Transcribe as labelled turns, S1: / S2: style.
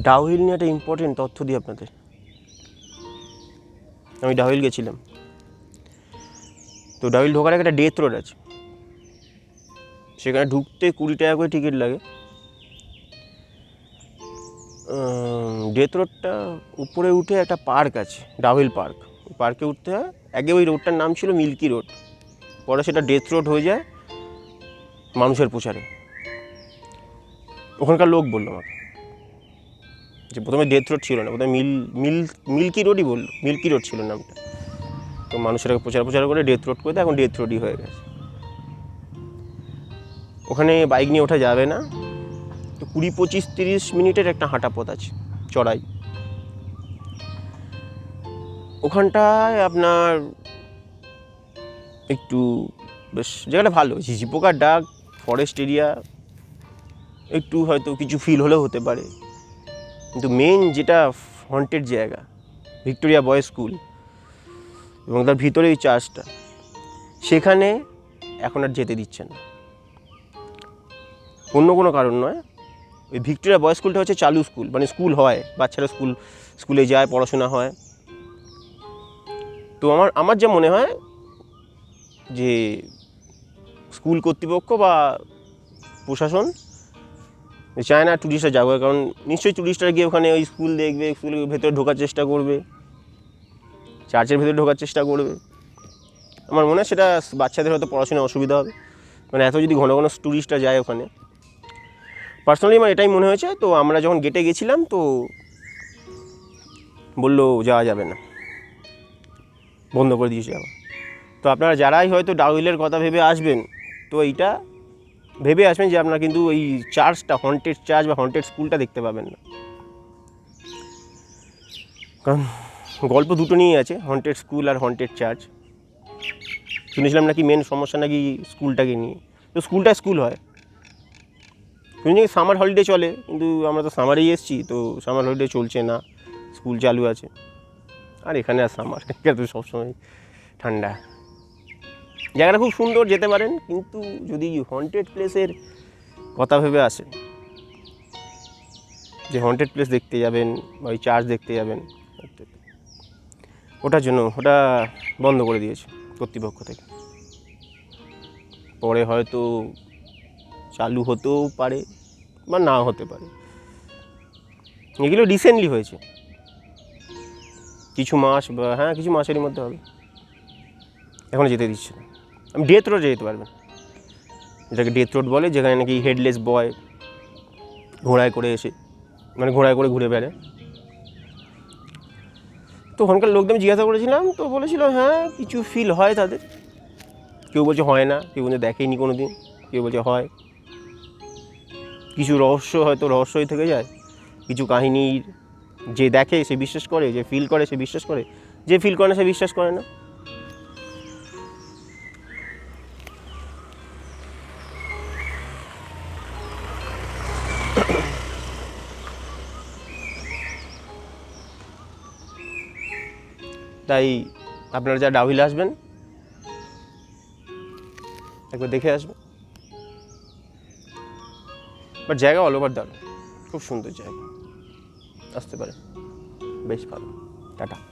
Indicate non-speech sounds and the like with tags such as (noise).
S1: ডাউহিল নিয়ে একটা ইম্পর্টেন্ট তথ্য দিই আপনাদের। আমি ডাউহিল গেছিলাম। তো ডাউহিল ঢোকার একটা ডেথ রোড আছে। সেখানে ঢুকতে কুড়ি টাকা করে টিকিট লাগে। ডেথ রোডটা উপরে উঠে একটা পার্ক আছে ডাউহিল পার্ক পার্কে উঠতে হয়। আগে ওই রোডটার নাম ছিল মিল্কি রোড পরে সেটা ডেথ রোড হয়ে যায় মানুষের প্রচারে। ওখানকার লোক বলল আমাকে। যে প্রথমে ডেথ রোড ছিল না, প্রথমে মিল মিল, মিল্কি রোডই বলল, মিল্কি রোড ছিল নামটা। তো মানুষের প্রচার প্রচার করে ডেথ রোড করে এখন ডেথ রোডই হয়ে গেছে। ওখানে বাইক নিয়ে ওঠা যাবে না। তো কুড়ি পঁচিশ তিরিশ মিনিটের একটা হাঁটা পথ আছে, চড়াই। ওখানটায় আপনার একটু বেশ, জায়গাটা ভালো ঝিঝি পোকার ডাক ফরেস্ট এরিয়া একটু হয়তো কিছু ফিল হলেও হতে পারে। কিন্তু মেন যেটা হন্টেড জায়গা ভিক্টোরিয়া বয়েজ স্কুল এবং তার ভিতরে এই চার্চটা সেখানে এখন আর যেতে দিচ্ছে না। অন্য কোনো কারণ নয়। ওই ভিক্টোরিয়া বয়েজ স্কুলটা হচ্ছে চালু স্কুল মানে স্কুল হয়, বাচ্চারা স্কুল স্কুলে যায়, পড়াশোনা হয়। তো আমার আমার যা মনে হয় যে স্কুল কর্তৃপক্ষ বা প্রশাসন চায় না ট্যুরিস্টরা যাবে, কারণ নিশ্চয়ই ট্যুরিস্টরা গিয়ে ওখানে ওই স্কুল দেখবে স্কুলের ভেতরে ঢোকার চেষ্টা করবে চার্চের ভেতরে ঢোকার চেষ্টা করবে। আমার মনে হয় সেটা বাচ্চাদের হয়তো পড়াশোনায় অসুবিধা হবে। মানে এত যদি ঘন ঘন ট্যুরিস্টরা যায় ওখানে। পার্সোনালি আমার এটাই মনে হয়েছে, তো আমরা যখন গেটে গেছিলাম, তো বলল যাওয়া যাবে না। বন্ধ করে দিয়েছে আবার। তো আপনারা যারাই হয়তো ডাউহিলের কথা ভেবে আসবেন, তো এইটা ভেবে আসবেন যে আপনারা কিন্তু এই চার্চটা হন্টেড চার্চ বা হন্টেড স্কুলটা দেখতে পাবেন না। কারণ গল্প দুটো নিয়েই আছে হন্টেড স্কুল আর হন্টেড চার্চ শুনেছিলাম নাকি মেন সমস্যা নাকি স্কুলটাকে নিয়ে। তো স্কুলটা স্কুল হয়। শুনেছি সামার হলিডে চলে, কিন্তু আমরা তো সামারেই এসেছি, তো সামার হলিডে চলছে না স্কুল চালু আছে। আর এখানে আর সামার (laughs) এখানে তো সবসময় ঠান্ডা। জায়গাটা খুব সুন্দর, যেতে পারেন, কিন্তু যদি হন্টেড প্লেসের কথা ভেবে আসেন, যে হন্টেড প্লেস দেখতে যাবেন বা ওই চার্চ দেখতে যাবেন, ওটার জন্য ওটা বন্ধ করে দিয়েছে কর্তৃপক্ষ থেকে। পরে হয়তো চালু হতেও পারে বা না হতে পারে। এগুলো রিসেন্টলি হয়েছে। কিছু মাস বা হ্যাঁ কিছু মাসেরই মধ্যে হবে। এখন যেতে দিচ্ছে ডেথ রোডে যেতে পারবেন যেটাকে ডেথ রোড বলে, যেখানে নাকি হেডলেস বয় ঘোড়ায় করে এসে মানে ঘোড়ায় করে ঘুরে বেড়ায়। তো ওখানকার লোকদের আমি জিজ্ঞাসা করেছিলাম, তো বলেছিল হ্যাঁ কিছু ফিল হয় তাদের? কেউ বলছে, হয় না। কেউ বলছে দেখেনি কোনো দিন কেউ বলছে, হয়। কিছু রহস্য হয়তো রহস্যই থেকে যায়। কিছু কাহিনীর যে দেখে, সে বিশ্বাস করে, যে ফিল করে, সে বিশ্বাস করে। যে ফিল করে না, সে বিশ্বাস করে না। তাই আপনারা যা ডাউহিলে আসবেন, একবার দেখে আসবেন। বাট জায়গা অল ওভার দারুণ খুব সুন্দর জায়গা। আসতে পারে বেশ ভালো। টাটা।